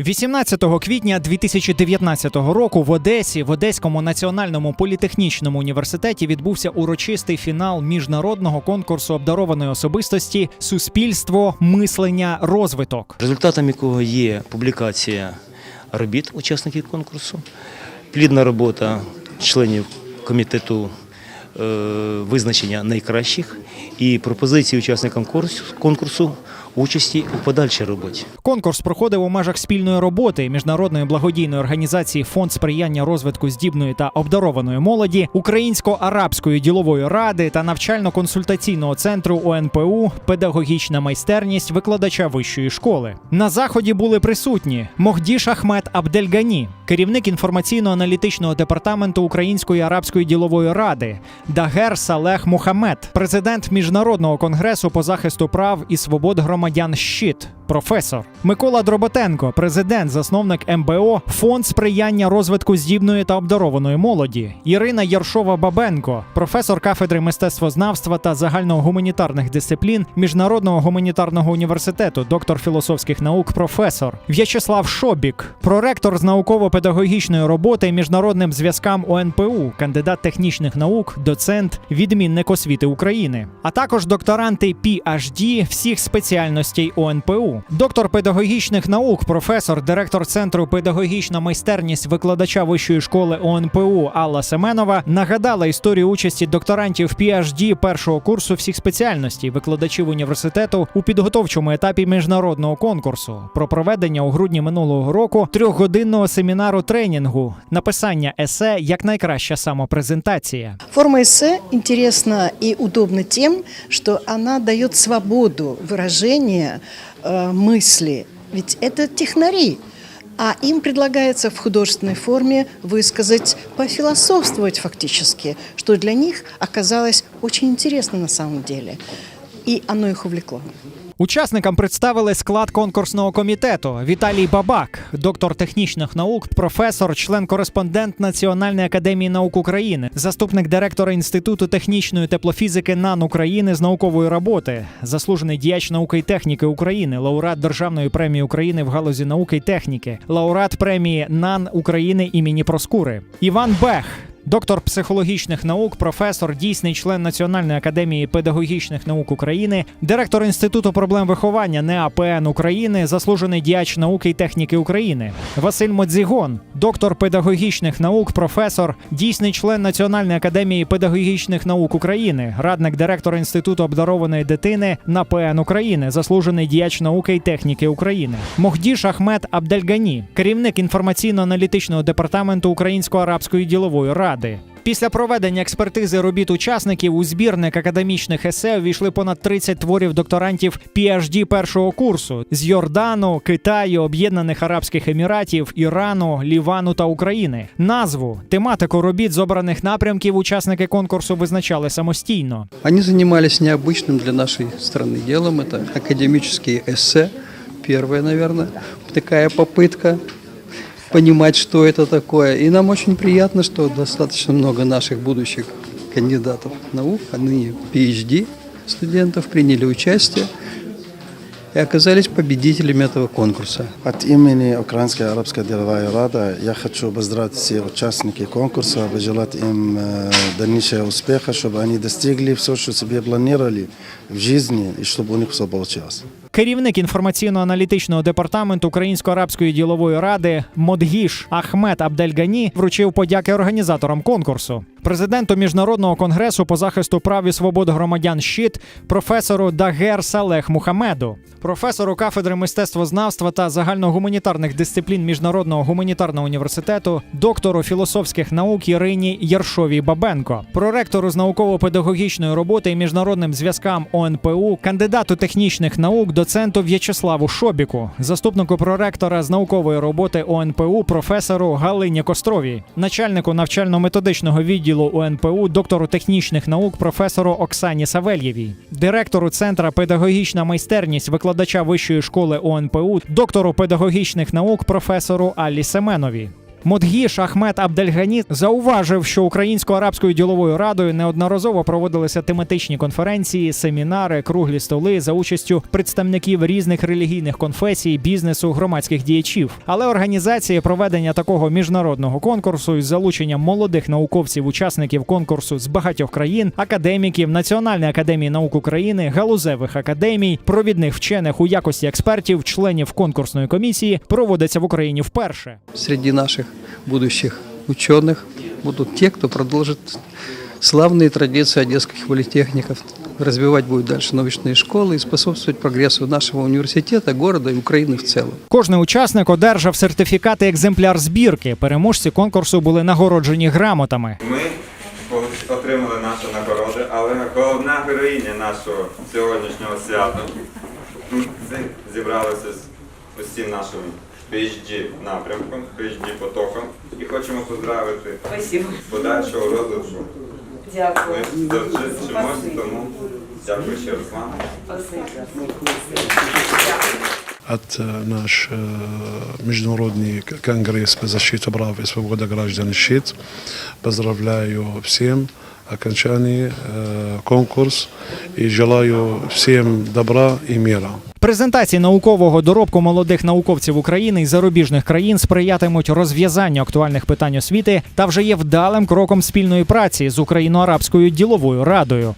18 квітня 2019 року в Одесі в Одеському національному політехнічному університеті відбувся урочистий фінал міжнародного конкурсу обдарованої особистості Суспільство, мислення, розвиток. результатом якого є публікація робіт учасників конкурсу, плідна робота членів комітету е, визначення найкращих і пропозиції учасникам конкурсу участі у подальшій роботі. Конкурс проходив у межах спільної роботи міжнародної благодійної організації Фонд сприяння розвитку здібної та обдарованої молоді, Українсько-арабської ділової ради та навчально-консультаційного центру ОНПУ Педагогічна майстерність викладача вищої школи. На заході були присутні Мохдіш Ахмед Абдельгані, керівник інформаційно-аналітичного департаменту Української арабської ділової ради, Дагер Салех Мухаммед, президент міжнародного конгресу по захисту прав і свобод громадян ЩІТ, професор Микола Дроботенко, президент, засновник МБО, фонд сприяння розвитку здібної та обдарованої молоді, Ірина Яршова Бабенко, професор кафедри мистецтвознавства та загальногуманітарних дисциплін Міжнародного гуманітарного університету, доктор філософських наук, професор В'ячеслав Шобік, проректор з науково-педагогічної роботи міжнародним зв'язкам ОНПУ, кандидат технічних наук, доцент, відмінник освіти України, а також докторанти PhD всіх спеціальностей ОНПУ, доктор педагогічних наук, професор, директор центру педагогічна майстерність викладача вищої школи ОНПУ Алла Семенова нагадала історію участі докторантів PhD першого курсу всіх спеціальностей викладачів університету у підготовчому етапі міжнародного конкурсу. Про проведення у грудні минулого року трьохгодинного семінару тренінгу, написання есе як найкраща самопрезентація. Форма эссе интересна и удобна тем, что она дает свободу выражения э, мысли. Ведь это технари, а им предлагается в художественной форме высказать, пофилософствовать фактически, что для них оказалось очень интересно на самом деле. И оно их увлекло. Учасникам представили склад конкурсного комітету Віталій Бабак, доктор технічних наук, професор, член-кореспондент Національної академії наук України, заступник директора Інституту технічної теплофізики НАН України з наукової роботи, заслужений діяч науки і техніки України, лауреат Державної премії України в галузі науки і техніки, лауреат премії НАН України імені Проскури, Іван Бех. Доктор психологічних наук, професор, дійсний член Національної академії педагогічних наук України, директор Інституту проблем виховання НЕАПН України, заслужений діяч науки і техніки України, Василь Модзігон, доктор педагогічних наук, професор, дійсний член Національної академії педагогічних наук України, радник директора Інституту обдарованої дитини НАПН України, заслужений діяч науки і техніки України, Мохдіш Ахмед Абдельгані, керівник інформаційно-аналітичного департаменту Українсько-арабської ділової ради Після проведення експертизи робіт учасників у збірник академічних есе увійшли понад 30 творів докторантів PhD першого курсу з Йордану, Китаю, Об'єднаних Арабських Еміратів, Ірану, Лівану та України. Назву, тематику робіт з обраних напрямків учасники конкурсу визначали самостійно. Они занимались необычным для нашей страны делом. Это академические эссе. Первая, наверное, такая попытка Понимать, что это такое. И нам очень приятно, что достаточно много наших будущих кандидатов наук, а ныне PhD студентов приняли участие и оказались победителями этого конкурса. От имени Украинской арабской деловой рады я хочу поздравить все участники конкурса, пожелать им э, дальнейшего успеха, чтобы они достигли все, что себе планировали в жизни, и чтобы у них все получилось. Керівник інформаційно-аналітичного департаменту Українсько-арабської ділової ради Модгіш Ахмед Абдельгані вручив подяки організаторам конкурсу, президенту міжнародного конгресу по захисту прав і свобод громадян ЩІТ, професору Дагер Салех Мухамеду, професору кафедри мистецтвознавства та загальногуманітарних дисциплін Міжнародного гуманітарного університету, доктору філософських наук Ірині Яршовій Бабенко, проректору з науково-педагогічної роботи і міжнародним зв'язкам ОНПУ, кандидату технічних наук, доценту В'ячеславу Шобіку, заступнику проректора з наукової роботи ОНПУ, професору Галині Костровій, начальнику навчально-методичного відділу ОНПУ, доктору технічних наук, професору Оксані Савельєвій, директору центра педагогічна майстерність викладача вищої школи ОНПУ, доктору педагогічних наук, професору Аллі Семеновій. Модгіш Ахмед Абдельгані зауважив, що українсько-арабською діловою радою неодноразово проводилися тематичні конференції, семінари, круглі столи за участю представників різних релігійних конфесій, бізнесу, громадських діячів. Але організація проведення такого міжнародного конкурсу із залученням молодих науковців, учасників конкурсу з багатьох країн, академіків, Національної академії наук України, галузевих академій, провідних вчених у якості експертів, членів конкурсної комісії проводиться в Україні вперше. Среди наших будущих ученых будут те, кто продолжит славные традиции одесских политехников, развивать будет дальше научные школы и способствовать прогрессу нашего университета, города и Украины в целом. Кожний учасник одержав сертифікат і екземпляр збірки. Переможці конкурсу були нагороджені грамотами. Ми отримали наші нагороди, але головна героїня нашого сьогоднішнього свята. Ми зі- зібралися з усім нашим PhD напрямком, PhD потоком і хочемо поздравити Спасибо. подальшого розвитку. Дякую. Ми довчимось, тому дякую ще раз вам. Спасибо. от э, наш э, Международный к- конгресс по защите прав и свободы граждан «Щит». Поздравляю всем окончании э, конкурс и желаю всем добра и мира. Презентації наукового доробку молодих науковців України і зарубіжних країн сприятимуть розв'язанню актуальних питань освіти та вже є вдалим кроком спільної праці з Україно-арабською діловою радою.